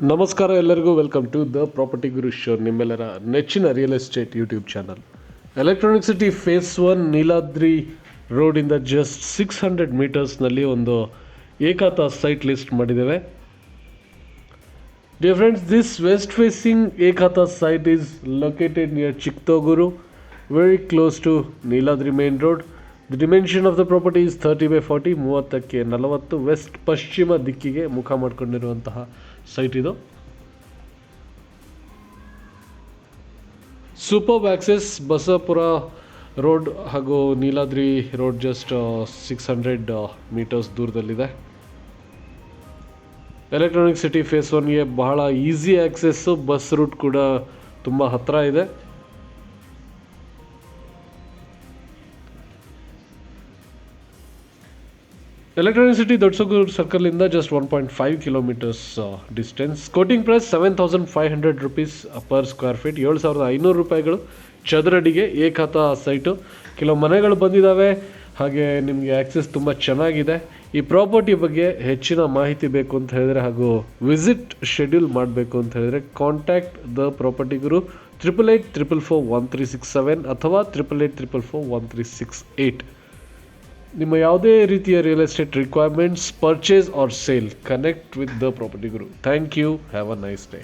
ನಮಸ್ಕಾರ ಎಲ್ಲರಿಗೂ. Welcome to the property guru show ನಿಮ್ಮೆಲ್ಲರ ನೆಚ್ಚಿನ real estate YouTube channel Electronic City phase one Neeladri ರೋಡಿಂದ ಜಸ್ಟ್ ಸಿಕ್ಸ್ ಹಂಡ್ರೆಡ್ ಮೀಟರ್ಸ್ನಲ್ಲಿ ಒಂದು ಏಕಾತ ಸೈಟ್ ಲಿಸ್ಟ್ ಮಾಡಿದ್ದೇವೆ. Dear friends this west facing ಏಕಾತ site is located near Chikkathogur very close to Neeladri main road the dimension of the property is thirty by forty ಮೂವತ್ತಕ್ಕೆ ನಲವತ್ತು. West ಪಶ್ಚಿಮ ದಿಕ್ಕಿಗೆ ಮುಖ ಮಾಡಿಕೊಂಡಿರುವಂತಹ ಸೈಟ್ ಇದು. ಸೂಪರ್ ಆಕ್ಸೆಸ್ ಬಸಪುರ ರೋಡ್ ಹಾಗೂ Neeladri road just six hundred metres ದೂರದಲ್ಲಿದೆ. Electronic city phase ಒನ್ಗೆ ಬಹಳ ಈಸಿ ಆ್ಯಕ್ಸೆಸ್ಸು ಬಸ್ ರೂಟ್ ಕೂಡ ತುಂಬ ಹತ್ತಿರ ಇದೆ. Electronic City ದೊಡ್ಡಸಗೂರು ಸರ್ಕಲಿಂದ just one point five kilometres distance quoting price seven thousand five hundred rupees per square feet ಏಳು ಸಾವಿರದ ಐನೂರು ರೂಪಾಯಿಗಳು ಚದರಡಿಗೆ ಏಕಾತ ಸೈಟು. ಕೆಲವು ಮನೆಗಳು ಬಂದಿದ್ದಾವೆ ಹಾಗೆ ನಿಮಗೆ ಆ್ಯಕ್ಸೆಸ್ ತುಂಬ ಚೆನ್ನಾಗಿದೆ. ಈ ಪ್ರಾಪರ್ಟಿ ಬಗ್ಗೆ ಹೆಚ್ಚಿನ ಮಾಹಿತಿ ಬೇಕು ಅಂತ ಹೇಳಿದ್ರೆ ಹಾಗೂ ವಿಸಿಟ್ ಶೆಡ್ಯೂಲ್ ಮಾಡಬೇಕು ಅಂತ ಹೇಳಿದ್ರೆ contact the property Guru triple eight triple four one three six seven ಅಥವಾ triple eight triple four one three six eight ನಿಮ್ಮ ಯಾವುದೇ ರೀತಿಯ real estate requirements purchase or sale connect with the property Guru thank you have a nice day